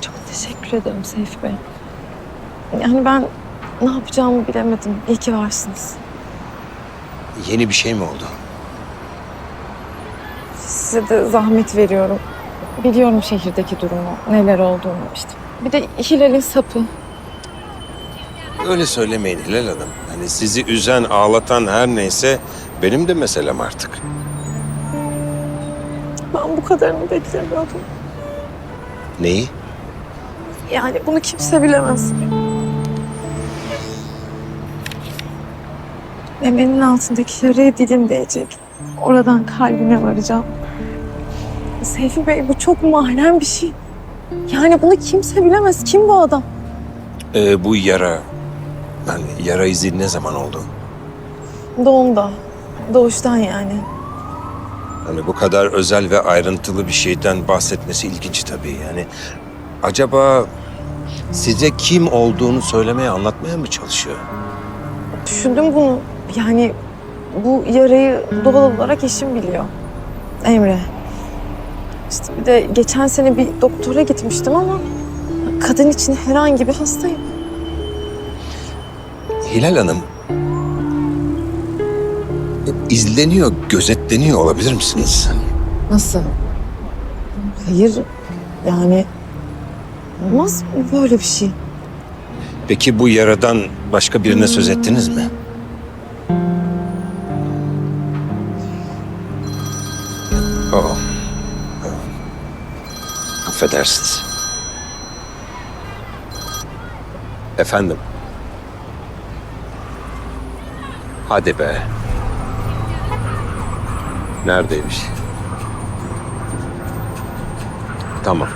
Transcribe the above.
Çok teşekkür ederim Seyfi Bey. Yani ben ne yapacağımı bilemedim. İyi ki varsınız. Yeni bir şey mi oldu? Size de zahmet veriyorum. Biliyorum şehirdeki durumu, neler olduğunu işte. Bir de Hilal'in sapı. Öyle söylemeyin Hilal Hanım. Hani sizi üzen, ağlatan her neyse benim de meselem artık. Ben bu kadarını beklemiyordum. Neyi? Yani bunu kimse bilemez. Memenin altındaki yaraya dilim değecek. Oradan kalbine varacağım. Seyfi Bey bu çok mahrem bir şey. Yani bunu kimse bilemez. Kim bu adam? Ee, bu yara, yani yara izi ne zaman oldu? Doğumda. Doğuştan yani. Hani bu kadar özel ve ayrıntılı bir şeyden bahsetmesi ilginç tabii. Yani acaba size kim olduğunu söylemeye, anlatmaya mı çalışıyor? Düşündüm bunu. Yani bu yarayı doğal olarak eşim biliyor. Emre. İşte bir de geçen sene bir doktora gitmiştim ama kadın için herhangi bir hastayım. Hilal Hanım, izleniyor, gözetleniyor olabilir misiniz? Nasıl? Hayır. Yani olmaz mı böyle bir şey? Peki bu yaradan başka birine söz ettiniz mi? Oh. Affedersiniz. Efendim. Hadi be. Neredeymiş? Tamam.